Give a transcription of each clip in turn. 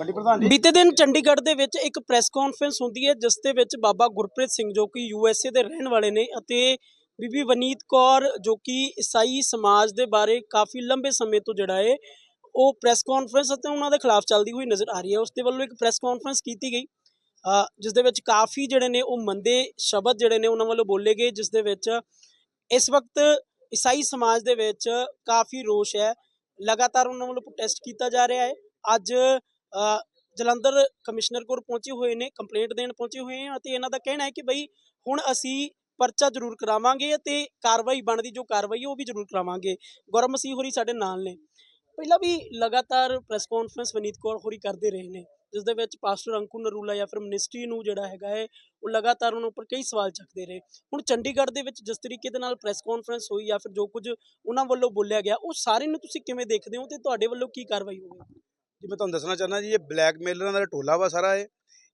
ਵੱਡੀ ਪ੍ਰਧਾਨ ਜੀ। ਬੀਤੇ ਦਿਨ ਚੰਡੀਗੜ੍ਹ ਦੇ ਵਿੱਚ ਇੱਕ ਪ੍ਰੈਸ ਕਾਨਫਰੰਸ ਹੁੰਦੀ ਹੈ, ਜਿਸ ਦੇ ਵਿੱਚ ਬਾਬਾ ਗੁਰਪ੍ਰੀਤ ਸਿੰਘ ਜੋ ਕਿ ਯੂਐਸਏ ਦੇ ਰਹਿਣ ਵਾਲੇ ਨੇ ਅਤੇ ਬੀਬੀ ਵਨੀਤ ਕੌਰ ਜੋ ਕਿ ਈਸਾਈ ਸਮਾਜ ਦੇ ਬਾਰੇ ਕਾਫੀ ਲੰਬੇ ਸਮੇਂ ਤੋਂ ਜਿਹੜਾ ਹੈ, ਉਹ ਪ੍ਰੈਸ ਕਾਨਫਰੰਸ ਅਤੇ ਉਹਨਾਂ ਦੇ ਖਿਲਾਫ ਚੱਲਦੀ ਹੋਈ ਨਜ਼ਰ ਆ ਰਹੀ ਹੈ। ਉਸ ਦੇ ਵੱਲੋਂ ਇੱਕ ਪ੍ਰੈਸ ਕਾਨਫਰੰਸ ਕੀਤੀ ਗਈ ਜਿਸ ਦੇ ਵਿੱਚ ਕਾਫੀ ਜਿਹੜੇ ਨੇ ਉਹ ਮੰਦੇ ਸ਼ਬਦ ਜਿਹੜੇ ਨੇ ਉਹਨਾਂ ਵੱਲੋਂ ਬੋਲੇ ਗਏ, ਜਿਸ ਦੇ ਵਿੱਚ ਇਸ ਵਕਤ ਈਸਾਈ ਸਮਾਜ ਦੇ ਵਿੱਚ ਕਾਫੀ ਰੋਸ਼ ਹੈ। ਲਗਾਤਾਰ ਉਹਨਾਂ ਵੱਲੋਂ ਪ੍ਰੋਟੈਸਟ ਕੀਤਾ ਜਾ ਰਿਹਾ ਹੈ। ਅੱਜ ਜਲੰਧਰ ਕਮਿਸ਼ਨਰ ਕੋਲ ਪਹੁੰਚੇ ਹੋਏ ਨੇ ਕੰਪਲੇਂਟ ਦੇਣ ਪਹੁੰਚੇ ਹੋਏ ਹਨ ਅਤੇ ਇਹਨਾਂ ਦਾ ਕਹਿਣਾ ਹੈ ਕਿ ਬਈ ਹੁਣ ਅਸੀਂ ਪਰਚਾ ਜ਼ਰੂਰ ਕਰਾਵਾਂਗੇ ਅਤੇ ਕਾਰਵਾਈ ਬਣਦੀ, ਜੋ ਕਾਰਵਾਈ ਉਹ ਵੀ ਜ਼ਰੂਰ ਕਰਾਵਾਂਗੇ। ਗੌਰਵ ਮਸੀਹ ਹੋਰੀ ਸਾਡੇ ਨਾਲ ਨੇ। ਪਹਿਲਾਂ ਵੀ ਲਗਾਤਾਰ ਪ੍ਰੈਸ ਕਾਨਫਰੰਸ ਵਨੀਤ ਕੌਰ ਹੋਰੀ ਕਰਦੇ ਰਹੇ ਨੇ, ਜਿਸ ਦੇ ਵਿੱਚ ਪਾਸਟਰ ਅੰਕੂ ਨਰੂਲਾ ਜਾਂ ਫਿਰ ਮਿਨਿਸਟਰੀ ਨੂੰ ਜਿਹੜਾ ਹੈਗਾ ਹੈ, ਉਹ ਲਗਾਤਾਰ ਉਹਨਾਂ ਉੱਪਰ ਕਈ ਸਵਾਲ ਚੱਕਦੇ ਰਹੇ। ਹੁਣ ਚੰਡੀਗੜ੍ਹ ਦੇ ਵਿੱਚ ਜਿਸ ਤਰੀਕੇ ਦੇ ਨਾਲ ਪ੍ਰੈਸ ਕਾਨਫਰੰਸ ਹੋਈ ਜਾਂ ਫਿਰ ਜੋ ਕੁਝ ਉਹਨਾਂ ਵੱਲੋਂ ਬੋਲਿਆ ਗਿਆ, ਉਹ ਸਾਰੇ ਨੂੰ ਤੁਸੀਂ ਕਿਵੇਂ ਦੇਖਦੇ ਹੋ ਤੇ ਤੁਹਾਡੇ ਵੱਲੋਂ ਕੀ ਕਾਰਵਾਈ ਹੋਵੇਗੀ? ਜੀ, ਮੈਂ ਤੁਹਾਨੂੰ ਦੱਸਣਾ ਚਾਹੁੰਦਾ ਜੀ, ਇਹ ਬਲੈਕਮੇਲਰਾਂ ਦਾ ਟੋਲਾ ਵਾ ਸਾਰਾ ਇਹ।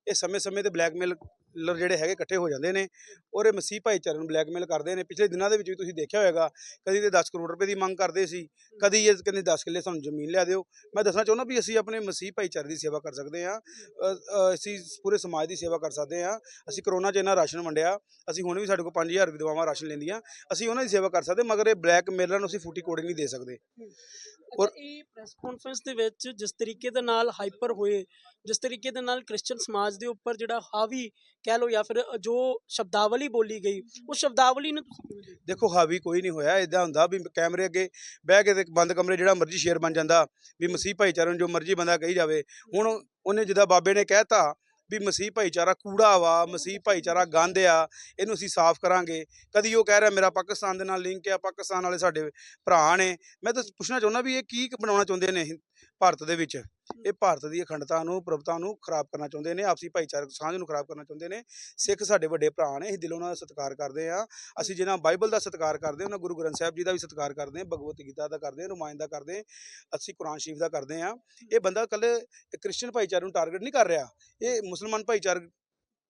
ਇਹ ਸਮੇਂ-ਸਮੇਂ ਤੇ ਬਲੈਕਮੇਲਰ ਜਿਹੜੇ ਹੈਗੇ ਇਕੱਠੇ ਹੋ ਜਾਂਦੇ ਨੇ ਔਰ ਇਹ ਮਸੀਹ ਭਾਈਚਾਰੇ ਨੂੰ ਬਲੈਕਮੇਲ ਕਰਦੇ ਨੇ। ਪਿਛਲੇ ਦਿਨਾਂ ਦੇ ਵਿੱਚ ਵੀ ਤੁਸੀਂ ਦੇਖਿਆ ਹੋਵੇਗਾ ਕਦੀ ਤੇ 10 ਕਰੋੜ ਰੁਪਏ ਦੀ ਮੰਗ ਕਰਦੇ ਸੀ, ਕਦੀ ਇਹ ਕਹਿੰਦੇ 10 ਕਿੱਲੇ ਸਾਨੂੰ ਜ਼ਮੀਨ ਲਿਆ ਦਿਓ। ਮੈਂ ਦੱਸਣਾ ਚਾਹੁੰਦਾ ਵੀ ਅਸੀਂ ਆਪਣੇ ਮਸੀਹ ਭਾਈਚਾਰੇ ਦੀ ਸੇਵਾ ਕਰ ਸਕਦੇ ਹਾਂ ਅਸੀਂ ਪੂਰੇ ਸਮਾਜ ਦੀ ਸੇਵਾ ਕਰ ਸਕਦੇ ਹਾਂ। ਅਸੀਂ ਕਰੋਨਾ 'ਚ ਇੰਨਾ ਰਾਸ਼ਨ ਵੰਡਿਆ, ਅਸੀਂ ਹੁਣ ਵੀ ਸਾਡੇ ਕੋਲ 5000 ਵਿਧਵਾਵਾਂ ਰਾਸ਼ਨ ਲੈਂਦੀਆਂ, ਅਸੀਂ ਉਹਨਾਂ ਦੀ ਸੇਵਾ ਕਰ ਸਕਦੇ, ਮਗਰ ਇਹ ਬਲੈਕਮੇਲਰਾਂ ਨੂੰ ਅਸੀਂ ਫੂਟੀ ਕੋੜੀ ਨਹੀਂ ਦੇ ਸਕਦੇ। ਅੱਛਾ ਇਹ ਪ੍ਰੈਸ ਕਾਨਫਰੰਸ ਦੇ ਵਿੱਚ ਜਿਸ ਤਰੀਕੇ ਦੇ ਨਾਲ ਹਾਈਪਰ ਹੋਏ ਜਿਸ ਤਰੀਕੇ ਦੇ ਨਾਲ ਕ੍ਰਿਸਚੀਅਨ ਸਮਾਜ ਦੇ ਉੱਪਰ ਜਿਹੜਾ ਹਾਵੀ ਕਹਿ ਲਓ ਜਾਂ ਫਿਰ ਜੋ ਸ਼ਬਦਾਵਲੀ ਬੋਲੀ ਗਈ ਉਹ ਸ਼ਬਦਾਵਲੀ ਨੂੰ? ਦੇਖੋ ਹਾਵੀ ਕੋਈ ਨਹੀਂ ਹੋਇਆ ਇਦਾਂ ਹੁੰਦਾ ਵੀ ਕੈਮਰੇ ਅੱਗੇ ਬਹਿ ਕੇ ਤੇ ਬੰਦ ਕਮਰੇ ਜਿਹੜਾ ਮਰਜ਼ੀ ਸ਼ੇਰ ਬਣ ਜਾਂਦਾ ਵੀ ਮਸੀਹ ਭਾਈਚਾਰੇ ਨੂੰ ਜੋ ਮਰਜ਼ੀ ਬੰਦਾ ਕਹੀ ਜਾਵੇ ਹੁਣ ਉਹਨੇ ਜਿੱਦਾਂ ਬਾਬੇ ਨੇ ਕਹਿਤਾ ਵੀ ਮਸੀਹ ਭਾਈਚਾਰਾ ਕੂੜਾ ਵਾ, ਮਸੀਹ ਭਾਈਚਾਰਾ ਗੰਦ ਆ, ਇਹਨੂੰ ਅਸੀਂ ਸਾਫ਼ ਕਰਾਂਗੇ। ਕਦੀ ਉਹ ਕਹਿ ਰਿਹਾ, ਮੇਰਾ ਪਾਕਿਸਤਾਨ ਦੇ ਨਾਲ ਲਿੰਕ ਆ, ਪਾਕਿਸਤਾਨ ਵਾਲੇ ਸਾਡੇ ਭਰਾ ਨੇ। ਮੈਂ ਤਾਂ ਪੁੱਛਣਾ ਚਾਹੁੰਦਾ ਵੀ ਇਹ ਕੀ ਬਣਾਉਣਾ ਚਾਹੁੰਦੇ ਨੇ? ਭਾਰਤ ਦੇ ਵਿੱਚ। ਇਹ ਭਾਰਤ ਦੀ ਅਖੰਡਤਾ ਨੂੰ ਪ੍ਰਭਤਾ ਨੂੰ ਖਰਾਬ ਕਰਨਾ ਚਾਹੁੰਦੇ ਨੇ ਆਪਸੀ ਭਾਈਚਾਰਕ ਸਾਂਝ ਨੂੰ ਖਰਾਬ ਕਰਨਾ ਚਾਹੁੰਦੇ ਨੇ। ਸਿੱਖ ਸਾਡੇ ਵੱਡੇ ਭਰਾ ਨੇ ਅਸੀਂ ਦਿਲੋਂ ਉਹਨਾਂ ਦਾ ਸਤਿਕਾਰ ਕਰਦੇ ਆ ਅਸੀਂ ਜਿਹਨਾਂ ਬਾਈਬਲ ਦਾ ਸਤਿਕਾਰ ਕਰਦੇ ਉਹਨਾਂ ਗੁਰੂ ਗ੍ਰੰਥ ਸਾਹਿਬ ਜੀ ਦਾ ਵੀ ਸਤਿਕਾਰ ਕਰਦੇ ਹਾਂ ਭਗਵਤ ਗੀਤਾ ਦਾ ਕਰਦੇ ਹਾਂ ਰਮਾਇਣ ਦਾ ਕਰਦੇ ਅਸੀਂ ਕੁਰਾਨ ਸ਼ਰੀਫ ਦਾ ਕਰਦੇ ਹਾਂ। ਇਹ ਬੰਦਾ ਇਕੱਲੇ ਕ੍ਰਿਸਚੀਅਨ ਭਾਈਚਾਰੇ ਨੂੰ ਟਾਰਗੇਟ ਨਹੀਂ ਕਰ ਰਿਹਾ। ਇਹ ਮੁਸਲਮਾਨ ਭਾਈਚਾਰੇ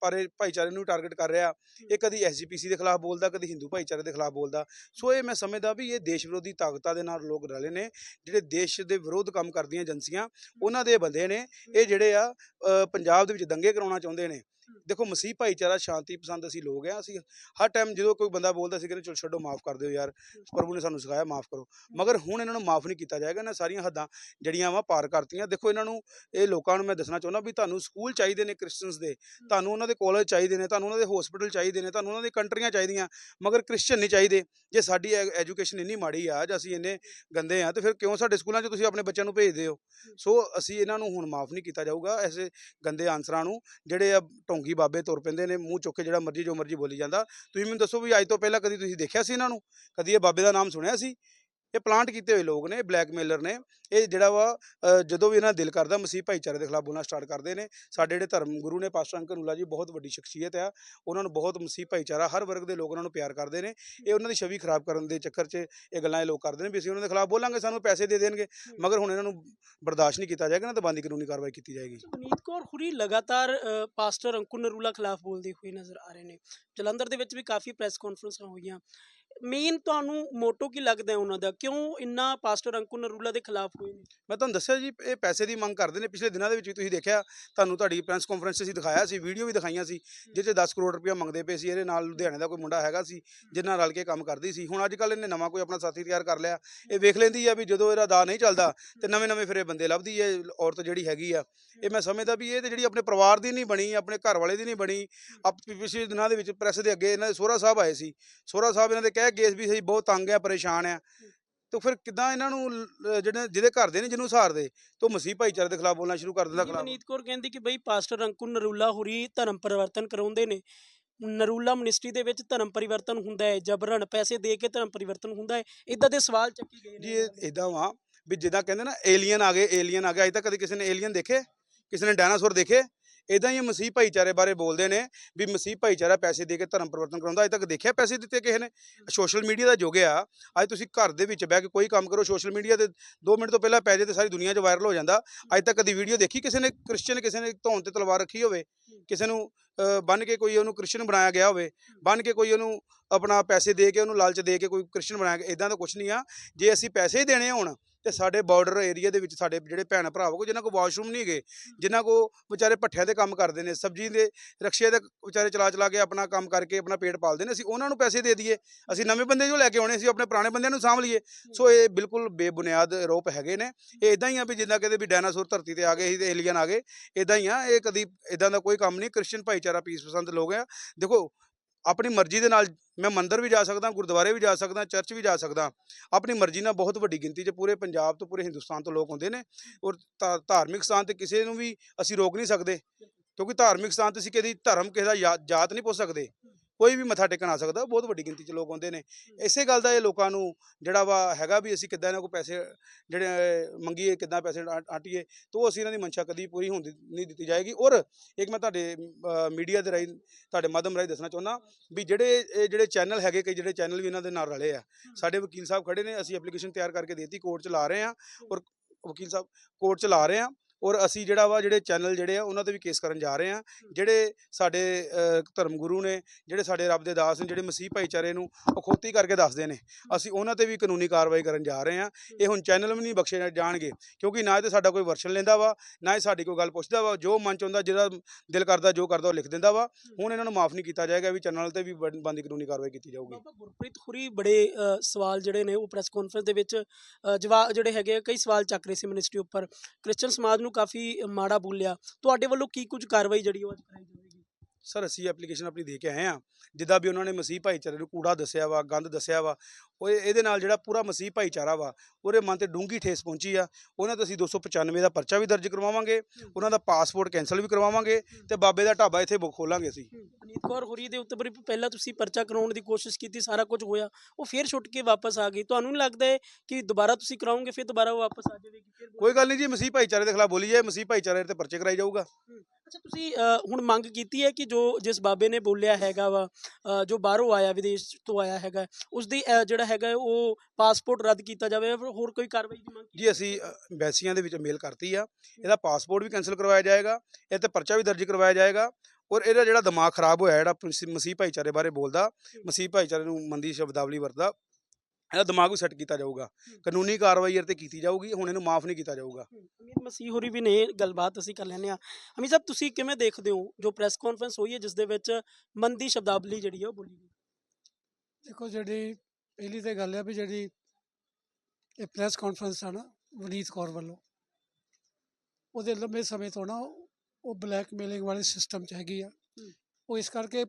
ਪਾਰੇ ਭਾਈਚਾਰੇ ਨੂੰ ਟਾਰਗੇਟ ਕਰ ਰਿਹਾ। ਇਹ ਕਦੀ ਐਸਜੀਪੀਸੀ ਦੇ ਖਿਲਾਫ ਬੋਲਦਾ ਕਦੀ ਹਿੰਦੂ ਭਾਈਚਾਰੇ ਦੇ ਖਿਲਾਫ ਬੋਲਦਾ। ਸੋ ਇਹ ਮੈਂ ਸਮਝਦਾ ਵੀ ਇਹ ਦੇਸ਼ ਵਿਰੋਧੀ ਤਾਕਤਾਂ ਦੇ ਨਾਲ ਲੋਕ ਰਲੇ ਨੇ ਜਿਹੜੇ ਦੇਸ਼ ਦੇ ਵਿਰੋਧ ਕੰਮ ਕਰਦੀਆਂ ਏਜੰਸੀਆਂ ਉਹਨਾਂ ਦੇ ਬੰਦੇ ਨੇ। ਇਹ ਜਿਹੜੇ ਆ ਪੰਜਾਬ ਦੇ ਵਿੱਚ ਦੰਗੇ ਕਰਾਉਣਾ ਚਾਹੁੰਦੇ ਨੇ। ਦੇਖੋ ਮਸੀਹ ਭਾਈਚਾਰਾ ਸ਼ਾਂਤੀ ਪਸੰਦ ਅਸੀਂ ਲੋਕ ਆ ਅਸੀਂ ਹਰ ਟਾਈਮ ਜਦੋਂ ਕੋਈ ਬੰਦਾ ਬੋਲਦਾ ਸੀ ਕਹਿੰਦੇ ਚਲੋ ਛੱਡੋ ਮਾਫ ਕਰ ਦਿਓ ਯਾਰ ਪ੍ਰਭੂ ਨੇ ਸਾਨੂੰ ਸਿਖਾਇਆ ਮਾਫ ਕਰੋ। ਮਗਰ ਹੁਣ ਇਹਨਾਂ ਨੂੰ ਮਾਫ ਨਹੀਂ ਕੀਤਾ ਜਾਏਗਾ ਇਹਨਾਂ ਸਾਰੀਆਂ ਹੱਦਾਂ ਜਿਹੜੀਆਂ ਵਾ ਪਾਰ ਕਰਤੀਆਂ। ਦੇਖੋ ਇਹਨਾਂ ਨੂੰ ਇਹ ਲੋਕਾਂ ਨੂੰ ਮੈਂ ਦੱਸਣਾ ਚਾਹੁੰਦਾ ਵੀ ਤੁਹਾਨੂੰ ਸਕੂਲ ਚਾਹੀਦੇ ਨੇ ਕ੍ਰਿਸਚੀਅਨਸ ਦੇ ਤੁਹਾਨੂੰ ਉਹਨਾਂ ਦੇ ਕਾਲਜ ਚਾਹੀਦੇ ਨੇ ਤੁਹਾਨੂੰ ਉਹਨਾਂ ਦੇ ਹਸਪੀਟਲ ਚਾਹੀਦੇ ਨੇ ਤੁਹਾਨੂੰ ਉਹਨਾਂ ਦੀ ਕੰਟਰੀਆਂ ਚਾਹੀਦੀਆਂ ਮਗਰ ਕ੍ਰਿਸਚੀਅਨ ਨਹੀਂ ਚਾਹੀਦੇ। ਜੇ ਸਾਡੀ ਐਜੂਕੇਸ਼ਨ ਇੰਨੀ ਮਾੜੀ ਆ ਜਾਂ ਅਸੀਂ ਇੰਨੇ ਗੰਦੇ ਆ ਤੇ ਫਿਰ ਕਿਉਂ ਸਾਡੇ ਸਕੂਲਾਂ 'ਚ ਤੁਸੀਂ ਆਪਣੇ ਬੱਚਿਆਂ ਨੂੰ ਭੇਜਦੇ ਹੋ? ਸੋ ਅਸੀਂ ਇਹਨਾਂ ਨੂੰ ਹੁਣ ਮਾਫ ਨਹੀਂ ਕੀਤਾ ਜਾਊਗਾ ਐਸੇ ਗੰਦੇ ਆਨਸਰਾਂ ਨੂੰ ਜਿਹੜੇ ਆ ਢੋਂਗੀ ਬਾਬੇ ਤੁਰ ਪੈਂਦੇ ਨੇ, ਮੂੰਹ ਚੁੱਕ ਕੇ ਜਿਹੜਾ ਮਰਜ਼ੀ ਜੋ ਮਰਜ਼ੀ ਬੋਲੀ ਜਾਂਦਾ। ਤੁਸੀਂ ਮੈਨੂੰ ਦੱਸੋ ਵੀ ਅੱਜ ਤੋਂ ਪਹਿਲਾਂ ਕਦੀ ਤੁਸੀਂ ਦੇਖਿਆ ਸੀ ਇਹਨਾਂ ਨੂੰ? ਕਦੀ ਇਹ ਬਾਬੇ ਦਾ ਨਾਮ ਸੁਣਿਆ ਸੀ? ਇਹ ਪਲਾਂਟ ਕੀਤੇ ਹੋਏ ਲੋਕ ਨੇ ਬਲੈਕਮੇਲਰ ਨੇ। ਇਹ ਜਿਹੜਾ ਵਾ ਜਦੋਂ ਵੀ ਇਹਨਾਂ ਦਾ ਦਿਲ ਕਰਦਾ ਮਸੀਹ ਭਾਈਚਾਰੇ ਦੇ ਖਿਲਾਫ ਬੋਲਣਾ ਸਟਾਰਟ ਕਰਦੇ ਨੇ। ਸਾਡੇ ਜਿਹੜੇ ਧਰਮ ਗੁਰੂ ਨੇ ਪਾਸਟਰ ਅੰਕਰ ਨੂਲਾ ਜੀ ਬਹੁਤ ਵੱਡੀ ਸ਼ਖਸੀਅਤ ਆ। ਉਹਨਾਂ ਨੂੰ ਬਹੁਤ ਮਸੀਹ ਭਾਈਚਾਰਾ ਹਰ ਵਰਗ ਦੇ ਲੋਕ ਉਹਨਾਂ ਨੂੰ ਪਿਆਰ ਕਰਦੇ ਨੇ। ਇਹ ਉਹਨਾਂ ਦੀ ਛਵੀ ਖਰਾਬ ਕਰਨ ਦੇ ਚੱਕਰ 'ਚ ਇਹ ਗੱਲਾਂ ਇਹ ਲੋਕ ਕਰਦੇ ਨੇ ਵੀ ਅਸੀਂ ਉਹਨਾਂ ਦੇ ਖਿਲਾਫ ਬੋਲਾਂਗੇ ਸਾਨੂੰ ਪੈਸੇ ਦੇ ਦੇਣਗੇ। ਮਗਰ ਹੁਣ ਇਹਨਾਂ ਨੂੰ ਬਰਦਾਸ਼ਤ ਨਹੀਂ ਕੀਤਾ ਜਾਏਗਾ ਨਾ ਤਾਂ ਬੰਦੀ ਕਾਨੂੰਨੀ ਕਾਰਵਾਈ ਕੀਤੀ ਜਾਏਗੀ। ਪੁਨੀਤ ਕੌਰ ਹੁਰੀ ਲਗਾਤਾਰ ਪਾਸਟਰ ਅੰਕੁਰ ਨਰੂਲਾ ਖਿਲਾਫ ਬੋਲਦੇ ਹੋਏ ਨਜ਼ਰ ਆ ਰਹੇ ਨੇ। ਜਲੰਧਰ ਦੇ ਵਿੱਚ ਵੀ ਕਾਫੀ ਪ੍ਰੈਸ ਕਾਨਫਰੰਸਾਂ ਹੋਈਆਂ। ਮੇਨ ਤੁਹਾਨੂੰ ਮੋਟੋ ਕੀ ਲੱਗਦਾ ਹੈ ਉਹਨਾਂ ਦਾ? ਕਿਉਂ ਇੰਨਾ ਪਾਸਟਰ ਅੰਕੁਰ ਨਰੂਲਾ ਦੇ ਖਿਲਾਫ ਹੋਏ ਨੇ? ਮੈਂ ਤੁਹਾਨੂੰ ਦੱਸਿਆ ਜੀ ਇਹ ਪੈਸੇ ਦੀ ਮੰਗ ਕਰਦੇ ਨੇ। ਪਿਛਲੇ ਦਿਨਾਂ ਦੇ ਵਿੱਚ ਵੀ ਤੁਸੀਂ ਦੇਖਿਆ ਤੁਹਾਨੂੰ ਤੁਹਾਡੀ ਪ੍ਰੈਸ ਕਾਨਫਰੰਸ 'ਚ ਅਸੀਂ ਦਿਖਾਇਆ ਸੀ ਵੀਡੀਓ ਵੀ ਦਿਖਾਈਆਂ ਸੀ ਜਿਹਦੇ 'ਚ 10 ਕਰੋੜ ਰੁਪਇਆ ਮੰਗਦੇ ਪਏ ਸੀ। ਇਹਦੇ ਨਾਲ ਲੁਧਿਆਣੇ ਦਾ ਕੋਈ ਮੁੰਡਾ ਹੈਗਾ ਸੀ ਜਿਹਦੇ ਨਾਲ ਰਲ ਕੇ ਕੰਮ ਕਰਦੀ ਸੀ। ਹੁਣ ਅੱਜ ਕੱਲ ਇਹਨੇ ਨਵਾਂ ਕੋਈ ਆਪਣਾ ਸਾਥੀ ਤਿਆਰ ਕਰ ਲਿਆ। ਇਹ ਵੇਖ ਲੈਂਦੀ ਆ ਵੀ ਜਦੋਂ ਇਹਦਾ ਦਾ ਨਹੀਂ ਚੱਲਦਾ ਤੇ ਨਵੇਂ ਨਵੇਂ ਫਿਰ ਇਹ ਬੰਦੇ ਲੱਭਦੀ ਹੈ ਔਰਤ ਜਿਹੜੀ ਹੈਗੀ ਆ। ਇਹ ਮੈਂ ਸਮਝਦਾ ਵੀ ਇਹ ਤੇ ਜਿਹੜੀ ਆਪਣੇ ਪਰਿਵਾਰ ਦੀ ਨਹੀਂ ਬਣੀ ਆਪਣੇ ਘਰ ਵਾਲੇ ਦੀ ਨਹੀਂ ਬਣੀ। ਆਪ ਪਿਛਲੇ ਦਿਨਾਂ ਦੇ ਵਿੱਚ ਪ੍ਰੈਸ ਦੇ ਅੱਗੇ ਇਹਨਾਂ ਦੇ ਸੋਹਰਾ ਸਾਹਿਬ ਆਏ ਸੀ। ਸੋਹਰਾ ਸਾਹਿਬ ਇਹਨਾਂ ਦੇ ਕਹਿ ਗਏ ਸੀ ਵੀ ਅਸੀਂ ਬਹੁਤ ਤੰਗ ਆ ਪਰੇਸ਼ਾਨ ਆ ਤੇ ਫਿਰ ਕਿਦਾਂ ਇਹਨਾਂ ਨੂੰ ਲ- ਜਿਹੜੇ ਜਿਹਦੇ ਘਰ ਦੇ ਨੇ ਜਿਹਨੂੰ ਸਹਾਰਦੇ ਤੋਂ ਮਸੀਹ ਭਾਈਚਾਰੇ ਦੇ ਖਿਲਾਫ ਬੋਲਣਾ ਸ਼ੁਰੂ ਕਰ ਦਿੰਦਾ ਖਿਲਾਫ। ਮਨੀਤ ਕੌਰ ਕਹਿੰਦੀ ਕਿ ਬਈ ਪਾਸਟਰ ਅੰਕੁਰ ਨਰੂਲਾ ਹੁਰੀ ਧਰਮ ਪਰਿਵਰਤਨ ਕਰਾਉਂਦੇ ਨੇ। ਨਰੂਲਾ ਮਿਨਿਸਟਰੀ ਦੇ ਵਿੱਚ ਧਰਮ ਪਰਿਵਰਤਨ ਹੁੰਦਾ ਹੈ ਜਬਰਨ ਪੈਸੇ ਦੇ ਕੇ ਧਰਮ ਪਰਿਵਰਤਨ ਹੁੰਦਾ ਹੈ। ਇਦਾਂ ਦੇ ਸਵਾਲ ਚੱਕੀ ਗਏ ਜੀ ਇਹ ਇਦਾਂ ਵਾ ਵੀ ਜਿੱਦਾਂ ਕਹਿੰਦੇ ਨਾ ਏਲੀਅਨ ਆ ਗਏ ਏਲੀਅਨ ਆ ਗਿਆ ਅਜੇ ਤੱਕ ਕਦੇ ਕਿਸੇ ਨੇ ਏਲੀਅਨ ਦੇਖੇ? ਕਿਸੇ ਨੇ ਡਾਇਨਾਸੌਰ ਦੇਖੇ? ਇਦਾਂ ਹੀ ਮਸੀਹ ਭਾਈਚਾਰੇ ਬਾਰੇ ਬੋਲਦੇ ਨੇ ਵੀ ਮਸੀਹ ਭਾਈਚਾਰਾ ਪੈਸੇ ਦੇ ਕੇ ਧਰਮ ਪਰਿਵਰਤਨ ਕਰਾਉਂਦਾ। ਅਜੇ ਤੱਕ ਦੇਖਿਆ ਪੈਸੇ ਦਿੱਤੇ ਕਿਸੇ ਨੇ? ਸੋਸ਼ਲ ਮੀਡੀਆ ਦਾ ਯੁੱਗ ਆ। ਅੱਜ ਤੁਸੀਂ ਘਰ ਦੇ ਵਿੱਚ ਬਹਿ ਕੇ ਕੋਈ ਕੰਮ ਕਰੋ, ਸੋਸ਼ਲ ਮੀਡੀਆ ਤੇ 2 ਮਿੰਟ ਤੋਂ ਪਹਿਲਾਂ ਪੈ ਜੇ ਤੇ ਸਾਰੀ ਦੁਨੀਆ 'ਚ ਵਾਇਰਲ ਹੋ ਜਾਂਦਾ। ਅੱਜ ਤੱਕ ਕਦੀ ਵੀਡੀਓ ਦੇਖੀ ਕਿਸੇ ਨੇ? ਕ੍ਰਿਸਚੀਅਨ ਕਿਸੇ ਨੇ ਧੌਣ ਤੇ ਤਲਵਾਰ ਰੱਖੀ ਹੋਵੇ? ਕਿਸੇ ਨੂੰ ਬੰਨ ਕੇ ਕੋਈ ਉਹਨੂੰ ਕ੍ਰਿਸਚੀਅਨ ਬਣਾਇਆ ਗਿਆ ਹੋਵੇ? ਬੰਨ ਕੇ ਕੋਈ ਉਹਨੂੰ ਆਪਣਾ ਪੈਸੇ ਦੇ ਕੇ, ਉਹਨੂੰ ਲਾਲਚ ਦੇ ਕੇ ਕੋਈ ਕ੍ਰਿਸਚੀਅਨ ਬਣਾਇਆ ਗਿਆ? ਇਦਾਂ ਦਾ ਕੁਝ ਨਹੀਂ ਆ। ਜੇ ਅਸੀਂ ਪੈਸੇ ਹੀ ਦੇਣੇ ਹੋਣ ਤੇ ਸਾਡੇ ਬਾਰਡਰ ਏਰੀਆ ਦੇ ਵਿੱਚ ਸਾਡੇ ਜਿਹੜੇ ਭੈਣ ਭਰਾ ਕੋ ਜਿਨ੍ਹਾਂ ਕੋ ਵਾਸ਼ਰੂਮ ਨਹੀਂ ਹੈਗੇ ਜਿਨ੍ਹਾਂ ਕੋ ਵਿਚਾਰੇ ਭੱਠਿਆਂ ਦੇ ਕੰਮ ਕਰਦੇ ਨੇ ਸਬਜ਼ੀ ਦੇ ਰਕਸ਼ੇ ਦੇ ਵਿਚਾਰੇ ਚਲਾ ਚਲਾ ਕੇ ਆਪਣਾ ਕੰਮ ਕਰਕੇ ਆਪਣਾ ਪੇਟ ਪਾਲਦੇ ਨੇ ਅਸੀਂ ਉਹਨਾਂ ਨੂੰ ਪੈਸੇ ਦੇ ਦਈਏ ਅਸੀਂ ਨਵੇਂ ਬੰਦੇ ਜੋ ਲੈ ਕੇ ਆਉਣੇ ਸੀ ਆਪਣੇ ਪੁਰਾਣੇ ਬੰਦਿਆਂ ਨੂੰ ਸਾਂਭ ਲਈਏ। ਸੋ ਇਹ ਬਿਲਕੁਲ ਬੇਬੁਨਿਆਦ ਆਰੋਪ ਹੈਗੇ ਨੇ। ਇਹ ਇਦਾਂ ਹੀ ਆ ਵੀ ਜਿੱਦਾਂ ਕਿਤੇ ਵੀ ਡਾਇਨਾਸੌਰ ਧਰਤੀ ਤੇ ਆ ਗਏ ਸੀ ਤੇ ਏਲੀਅਨ ਆ ਗਏ ਇਦਾਂ ਹੀ ਆ ਇਹ ਕਦੀ ਇਦਾਂ ਦਾ ਕੋਈ ਕੰਮ ਨਹੀਂ ਕ੍ਰਿਸਚੀਅਨ ਭਾਈਚਾਰਾ ਪੀਸ ਪਸੰਦ ਲੋਕ ਆ। ਦੇਖੋ ਆਪਣੀ ਮਰਜ਼ੀ ਦੇ ਨਾਲ ਮੈਂ ਮੰਦਿਰ ਵੀ ਜਾ ਸਕਦਾ, ਗੁਰਦੁਆਰੇ ਵੀ ਜਾ ਸਕਦਾ, ਚਰਚ ਵੀ ਜਾ ਸਕਦਾ। ਆਪਣੀ ਮਰਜ਼ੀ ਨਾਲ ਬਹੁਤ ਵੱਡੀ ਗਿਣਤੀ 'ਚ ਪੂਰੇ ਪੰਜਾਬ ਤੋਂ, ਪੂਰੇ ਹਿੰਦੁਸਤਾਨ ਤੋਂ ਲੋਕ ਆਉਂਦੇ ਨੇ ਔਰ ਧਾ- ਧਾਰਮਿਕ ਸਥਾਨ ਤੇ ਕਿਸੇ ਨੂੰ ਵੀ ਅਸੀਂ ਰੋਕ ਨਹੀਂ ਸਕਦੇ ਕਿਉਂਕਿ ਧਾਰਮਿਕ ਸਥਾਨ ਤੇ ਅਸੀਂ ਕਦੀ ਧਰਮ ਕਿਸੇ ਦਾ ਜਾ- ਜਾਤ ਨਹੀਂ ਪੁੱਛ ਸਕਦੇ। ਕੋਈ ਵੀ ਮੱਥਾ ਟੇਕਣ ਆ ਸਕਦਾ ਬਹੁਤ ਵੱਡੀ ਗਿਣਤੀ 'ਚ ਲੋਕ ਆਉਂਦੇ ਨੇ। ਇਸੇ ਗੱਲ ਦਾ ਇਹ ਲੋਕਾਂ ਨੂੰ ਜਿਹੜਾ ਵਾ ਹੈਗਾ ਵੀ ਅਸੀਂ ਕਿੱਦਾਂ ਇਹਨਾਂ ਕੋਲ ਪੈਸੇ ਜਿਹੜੇ ਮੰਗੀਏ ਕਿੱਦਾਂ ਪੈਸੇ ਆਟੀਏ ਤੋਂ ਅਸੀਂ ਇਹਨਾਂ ਦੀ ਮਨਸ਼ਾ ਕਦੀ ਪੂਰੀ ਹੋਣ ਨਹੀਂ ਦਿੱਤੀ ਜਾਏਗੀ। ਔਰ ਇੱਕ ਮੈਂ ਤੁਹਾਡੇ ਮੀਡੀਆ ਦੇ ਰਾਹੀਂ ਤੁਹਾਡੇ ਮਾਧਿਅਮ ਰਾਹੀਂ ਦੱਸਣਾ ਚਾਹੁੰਦਾ ਵੀ ਜਿਹੜੇ ਇਹ ਜਿਹੜੇ ਚੈਨਲ ਹੈਗੇ ਕਈ ਜਿਹੜੇ ਚੈਨਲ ਵੀ ਇਹਨਾਂ ਦੇ ਨਾਲ ਰਲੇ ਆ। ਸਾਡੇ ਵਕੀਲ ਸਾਹਿਬ ਖੜੇ ਨੇ ਅਸੀਂ ਐਪਲੀਕੇਸ਼ਨ ਤਿਆਰ ਕਰਕੇ ਦੇਤੀ ਕੋਰਟ ਚ ਲਾ ਰਹੇ ਆ ਔਰ ਵਕੀਲ ਸਾਹਿਬ ਕੋਰਟ ਚ ਲਾ ਰਹੇ ਆ ਔਰ ਅਸੀਂ ਜਿਹੜਾ ਵਾ ਜਿਹੜੇ ਚੈਨਲ ਜਿਹੜੇ ਆ ਉਹਨਾਂ ਤੇ ਵੀ ਕੇਸ ਕਰਨ ਜਾ ਰਹੇ ਆ। ਜਿਹੜੇ ਸਾਡੇ ਧਰਮ ਗੁਰੂ ਨੇ ਜਿਹੜੇ ਸਾਡੇ ਰੱਬ ਦੇ ਦਾਸ ਨੇ ਜਿਹੜੇ ਮਸੀਹ ਭਾਈਚਾਰੇ ਨੂੰ ਅਖੋਤੀ ਕਰਕੇ ਦੱਸਦੇ ਨੇ ਅਸੀਂ ਉਹਨਾਂ ਤੇ ਵੀ ਕਾਨੂੰਨੀ ਕਾਰਵਾਈ ਕਰਨ ਜਾ ਰਹੇ ਆ। ਇਹ ਹੁਣ ਚੈਨਲ ਵੀ ਨਹੀਂ ਬਖਸ਼ੇ ਜਾਣਗੇ ਕਿਉਂਕਿ ਨਾ ਤੇ ਸਾਡਾ ਕੋਈ ਵਰਸ਼ਨ ਲੈਂਦਾ ਵਾ ਨਾ ਹੀ ਸਾਡੀ ਕੋਈ ਗੱਲ ਪੁੱਛਦਾ ਵਾ ਜੋ ਮਨ ਚ ਹੁੰਦਾ ਜਿਹੜਾ ਦਿਲ ਕਰਦਾ ਜੋ ਕਰਦਾ ਉਹ ਲਿਖ ਦਿੰਦਾ ਵਾ। ਹੁਣ ਇਹਨਾਂ ਨੂੰ ਮਾਫ ਨਹੀਂ ਕੀਤਾ ਜਾਏਗਾ ਵੀ ਚੈਨਲ ਤੇ ਵੀ ਬਣਦੀ ਕਾਨੂੰਨੀ ਕਾਰਵਾਈ ਕੀਤੀ ਜਾਊਗੀ। ਗੁਰਪ੍ਰੀਤ ਖੁਰੀ ਬੜੇ ਸਵਾਲ ਜਿਹੜੇ ਨੇ ਉਹ ਪ੍ਰੈਸ ਕਾਨਫਰੰਸ ਦੇ ਵਿੱਚ ਜਵਾਬ ਜਿਹੜੇ ਹੈਗੇ ਕਈ ਸਵਾਲ ਚੱਕ ਰਹੇ ਸੀ ਮਿਨਿਸਟਰੀ ਉੱਪਰ। ਕ੍ਰਿਸਚੀਅਨ ਸਮਾਜ ਨੂੰ ਕਾਫੀ ਮਾੜਾ ਬੋਲਿਆ। ਤੁਹਾਡੇ ਵੱਲੋਂ ਕੀ ਕੁਝ ਕਾਰਵਾਈ ਜਿਹੜੀ ਉਹ ਅੱਜ ਕਰਾਈ ਜਾਵੇਗੀ? ਸਰ, ਅਸੀਂ ਐਪਲੀਕੇਸ਼ਨ ਆਪਣੀ ਦੇ ਕੇ ਆਏ ਆ ਜਿੱਦਾਂ ਵੀ ਉਹਨਾਂ ਨੇ ਮਸੀਹ ਭਾਈਚਾਰੇ ਨੂੰ ਕੂੜਾ ਦੱਸਿਆ ਵਾ, ਗੰਦ ਦੱਸਿਆ ਵਾ ਉਹ ਇਹ- ਇਹਦੇ ਨਾਲ ਜਿਹੜਾ ਪੂਰਾ ਮਸੀਹ ਭਾਈਚਾਰਾ ਵਾ ਉਹਦੇ ਮਨ ਤੇ ਡੂੰਗੀ ਠੇਸ ਪਹੁੰਚੀ ਆ। ਉਹਨਾਂ ਤੋਂ ਅਸੀਂ 295 ਦਾ ਪਰਚਾ ਵੀ ਦਰਜ ਕਰਵਾਵਾਂਗੇ ਉਹਨਾਂ ਦਾ ਪਾਸਪੋਰਟ ਕੈਨਸਲ ਵੀ ਕਰਵਾਵਾਂਗੇ ਤੇ ਬਾਬੇ ਦਾ ਢਾਬਾ ਇੱਥੇ ਖੋਲਾਂਗੇ ਅਸੀਂ। ਅਨੀਤ ਕੌਰ ਹੋਰੀ ਦੇ ਉੱਤੇ ਪਹਿਲਾਂ ਤੁਸੀਂ ਪਰਚਾ ਕਰਾਉਣ ਦੀ ਕੋਸ਼ਿਸ਼ ਕੀਤੀ ਸਾਰਾ ਕੁਝ ਹੋਇਆ ਉਹ ਫੇਰ ਛੁੱਟ ਕੇ ਵਾਪਸ ਆ ਗਈ। ਤੁਹਾਨੂੰ ਨਹੀਂ ਲੱਗਦਾ ਹੈ ਕਿ ਦੁਬਾਰਾ ਤੁਸੀਂ ਕਰਾਓਗੇ ਫਿਰ ਦੁਬਾਰਾ ਉਹ ਵਾਪਸ ਆ ਜਾਵੇਗੀ ਫਿਰ ਕੋਈ ਗੱਲ ਨਹੀਂ ਜੀ ਮਸੀਹ ਭਾਈਚਾਰੇ ਦੇ ਖਿਲਾਫ ਬੋਲੀ ਜਾਏ ਮਸੀਹ ਭਾਈਚਾਰੇ ਤੇ ਪਰਚੇ ਕਰਾਈ ਜਾਊਗਾ। ਅੱਛਾ ਤੁਸੀਂ ਹੁਣ ਮੰਗ ਕੀਤੀ ਹੈ ਕਿ ਜੋ ਜਿਸ ਬਾਬੇ ਨੇ ਬੋਲਿਆ ਹੈਗਾ ਵਾ ਜੋ ਬਾਹਰੋਂ ਆਇਆ ਵਿਦੇਸ਼ ਤੋਂ ਆਇਆ ਹੈਗਾ ਉਸ ਦੀ ਜਿਹੜਾ ਹੈਗਾ ਉਹ ਪਾਸਪੋਰਟ ਰੱਦ ਕੀਤਾ ਜਾਵੇ ਜਾਂ ਫਿਰ ਹੋਰ ਕੋਈ ਕਾਰਵਾਈ ਦੀ ਮੰਗ ਜੀ ਅਸੀਂ ਐਮਬੈਸੀਆਂ ਦੇ ਵਿੱਚ ਮੇਲ ਕਰਤੀ ਆ। ਇਹਦਾ ਪਾਸਪੋਰਟ ਵੀ ਕੈਨਸਲ ਕਰਵਾਇਆ ਜਾਏਗਾ ਇਹ ਤੇ ਪਰਚਾ ਵੀ ਦਰਜ ਕਰਵਾਇਆ ਜਾਏਗਾ ਔਰ ਇਹਦਾ ਜਿਹੜਾ ਦਿਮਾਗ ਖਰਾਬ ਹੋਇਆ ਜਿਹੜਾ ਮਸੀ- ਮਸੀਹ ਭਾਈਚਾਰੇ ਬਾਰੇ ਬੋਲਦਾ ਮਸੀਹ ਭਾਈਚਾਰੇ ਨੂੰ ਮੰਦੀ ਸ਼ਬਦਾਵਲੀ ਵਰਤਦਾ ਇਹਦਾ ਦਿਮਾਗ ਵੀ ਸੈੱਟ ਕੀਤਾ ਜਾਊਗਾ। ਕਾਨੂੰਨੀ ਕਾਰਵਾਈ ਇਹ ਤੇ ਕੀਤੀ ਜਾਊਗੀ ਹੁਣ ਇਹਨੂੰ ਮਾਫ ਨਹੀਂ ਕੀਤਾ ਜਾਊਗਾ। ਅਮੀਰ ਮਸੀਹ ਹੋਰੀ ਵੀ ਨੇ ਗੱਲਬਾਤ ਅਸੀਂ ਕਰ ਲੈਂਦੇ ਆ ਅਮੀਰ ਸਾਹਿਬ ਤੁਸੀਂ ਕਿਵੇਂ ਦੇਖਦੇ ਹੋ ਜੋ ਪ੍ਰੈਸ ਕਾਨਫਰੰਸ ਹੋਈ ਹੈ ਜਿਸ ਦੇ ਵਿੱਚ ਮੰਦੀ ਸ਼ਬਦਾਵਲੀ ਜਿਹੜੀ ਹੈ ਉਹ ਬੋਲੀ ਗਈ? ਦੇਖੋ ਜਿਹੜੀ ਪਹਿਲੀ ਤੇ ਗੱਲ ਹੈ ਵੀ ਜਿਹੜੀ ਇਹ ਪ੍ਰੈਸ ਕਾਨਫਰੰਸ ਆ ਨਾ ਵਨੀਤ ਕੌਰ ਵੱਲੋਂ ਉਹਦੇ ਲੰਬੇ ਸਮੇਂ ਤੋਂ ਨਾ ਉਹ ਬਲੈਕਮੇਲਿੰਗ ਵਾਲੇ ਸਿਸਟਮ 'ਚ ਹੈਗੀ ਆ। ਉਹ ਇਸ ਕਰਕੇ